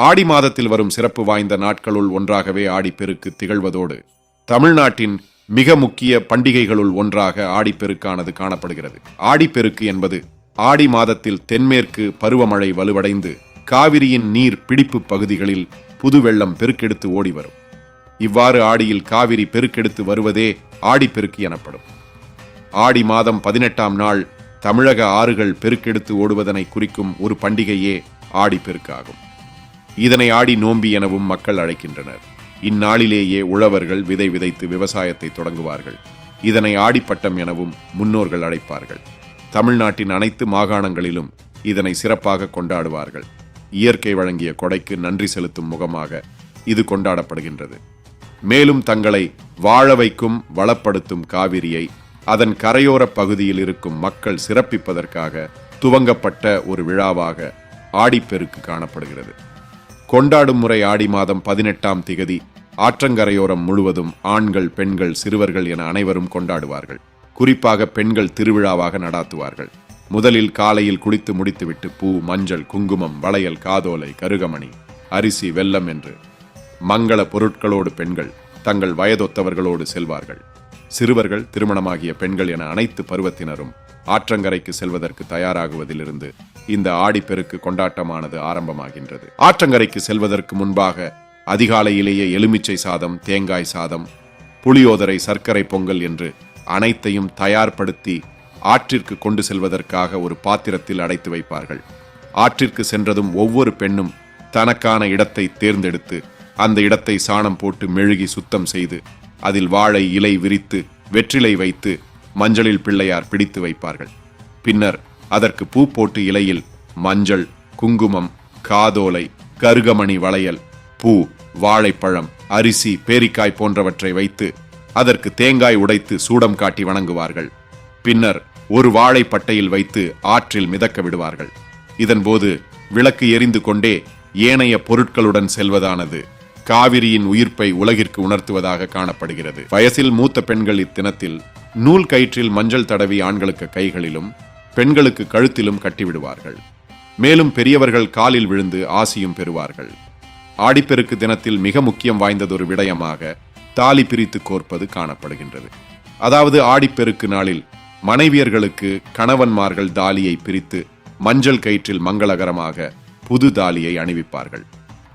ஆடி மாதத்தில் வரும் சிறப்பு வாய்ந்த நாட்களுள் ஒன்றாகவே ஆடிப்பெருக்கு திகழ்வதோடு தமிழ்நாட்டின் மிக முக்கிய பண்டிகைகளுள் ஒன்றாக ஆடிப்பெருக்கானது காணப்படுகிறது. ஆடிப்பெருக்கு என்பது ஆடி மாதத்தில் தென்மேற்கு பருவமழை வலுவடைந்து காவிரியின் நீர் பிடிப்பு பகுதிகளில் புது வெள்ளம் பெருக்கெடுத்து ஓடி வரும் இவ்வாறு ஆடியில் காவிரி பெருக்கெடுத்து வருவதே ஆடிப்பெருக்கு எனப்படும். ஆடி மாதம் பதினெட்டாம் நாள் தமிழக ஆறுகள் பெருக்கெடுத்து ஓடுவதனை குறிக்கும் ஒரு பண்டிகையே ஆடிப்பெருக்காகும் இதனை ஆடி நோம்பி எனவும் மக்கள் அழைக்கின்றனர். இந்நாளிலேயே உழவர்கள் விதை விதைத்து விவசாயத்தை தொடங்குவார்கள். இதனை ஆடிப்பட்டம் எனவும் முன்னோர்கள் அழைப்பார்கள். தமிழ்நாட்டின் அனைத்து மாகாணங்களிலும் இதனை சிறப்பாக கொண்டாடுவார்கள். இயற்கை வழங்கிய கொடைக்கு நன்றி செலுத்தும் முகமாக இது கொண்டாடப்படுகின்றது. மேலும் தங்களை வாழ வைக்கும் வளப்படுத்தும் காவிரியை அதன் கரையோர பகுதியில் இருக்கும் மக்கள் சிறப்பிப்பதற்காக துவங்கப்பட்ட ஒரு விழாவாக ஆடிப்பெருக்கு காணப்படுகிறது. கொண்டாடும் முறை ஆடி மாதம் பதினெட்டாம் திகதி. ஆற்றங்கரையோரம் முழுவதும் ஆண்கள் பெண்கள் சிறுவர்கள் என அனைவரும் கொண்டாடுவார்கள். குறிப்பாக பெண்கள் திருவிழாவாக நடாத்துவார்கள். முதலில் காலையில் குளித்து முடித்துவிட்டு பூ மஞ்சள் குங்குமம் வளையல் காதோலை கருகமணி அரிசி வெல்லம் என்று மங்கள பொருட்களோடு பெண்கள் தங்கள் வயதொத்தவர்களோடு செல்வார்கள். சிறுவர்கள் திருமணமாகிய பெண்கள் என அனைத்து பருவத்தினரும் ஆற்றங்கரைக்கு செல்வதற்கு தயாராகுவதிலிருந்து இந்த ஆடிப்பெருக்கு கொண்டாட்டமானது ஆரம்பமாகின்றது. ஆற்றங்கரைக்கு செல்வதற்கு முன்பாக அதிகாலையிலேயே எலுமிச்சை சாதம் தேங்காய் சாதம் புளியோதரை சர்க்கரை பொங்கல் என்று அனைத்தையும் தயார்படுத்தி ஆற்றிற்கு கொண்டு செல்வதற்காக ஒரு பாத்திரத்தில் அடைத்து வைப்பார்கள். ஆற்றிற்கு சென்றதும் ஒவ்வொரு பெண்ணும் தனக்கான இடத்தை தேர்ந்தெடுத்து அந்த இடத்தை சாணம் போட்டு மெழுகி சுத்தம் செய்து அதில் வாழை இலை விரித்து வெற்றிலை வைத்து மஞ்சளில் பிள்ளையார் பிடித்து வைப்பார்கள். பின்னர் அதற்கு பூ போட்டு இலையில் மஞ்சள் குங்குமம் காதோலை கருகமணி வளையல் பூ வாழைப்பழம் அரிசி பேரிக்காய் போன்றவற்றை வைத்து அதற்கு தேங்காய் உடைத்து சூடம் காட்டி வணங்குவார்கள். பின்னர் ஒரு வாழைப்பட்டையில் வைத்து ஆற்றில் மிதக்க விடுவார்கள். இதன்போது விளக்கு எரிந்து கொண்டே ஏனைய பொருட்களுடன் செல்வதானது காவிரியின் உயிர்ப்பை உலகிற்கு உணர்த்துவதாக காணப்படுகிறது. வயசில் மூத்த பெண்கள் இத்தினத்தில் நூல் கயிற்றில் மஞ்சள் தடவி ஆண்களுக்கு கைகளிலும் பெண்களுக்கு கழுத்திலும் கட்டிவிடுவார்கள். மேலும் பெரியவர்கள் காலில் விழுந்து ஆசியும் பெறுவார்கள். ஆடிப்பெருக்கு தினத்தில் மிக முக்கியம் வாய்ந்ததொரு விடயமாக தாலி பிரித்து கோர்ப்பது காணப்படுகின்றது. அதாவது ஆடிப்பெருக்கு நாளில் மனைவியர்களுக்கு கணவன்மார்கள் தாலியை பிரித்து மஞ்சள் கயிற்றில் மங்களகரமாக புது தாலியை அணிவிப்பார்கள்.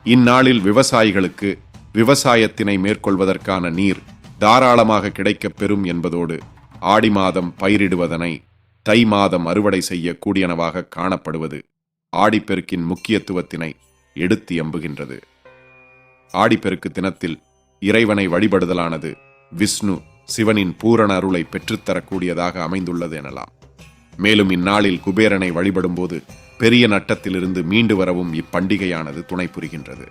இந்நாளில் விவசாயிகளுக்கு விவசாயத்தினை மேற்கொள்வதற்கான நீர் தாராளமாக கிடைக்கப் பெறும் என்பதோடு ஆடி மாதம் பயிரிடுவதனை தை மாதம் அறுவடை செய்ய கூடியனவாக காணப்படுவது ஆடிப்பெருக்கின் முக்கியத்துவத்தினை எடுத்து எம்புகின்றது. ஆடிப்பெருக்கு தினத்தில் இறைவனை வழிபடுதலானது விஷ்ணு சிவனின் பூரண அருளை பெற்றுத்தரக்கூடியதாக அமைந்துள்ளது எனலாம். மேலும் இந்நாளில் குபேரனை வழிபடும்போது பெரிய நட்டத்திலிருந்து மீண்டு வரவும் இப்பண்டிகையானது துணை புரிகின்றது.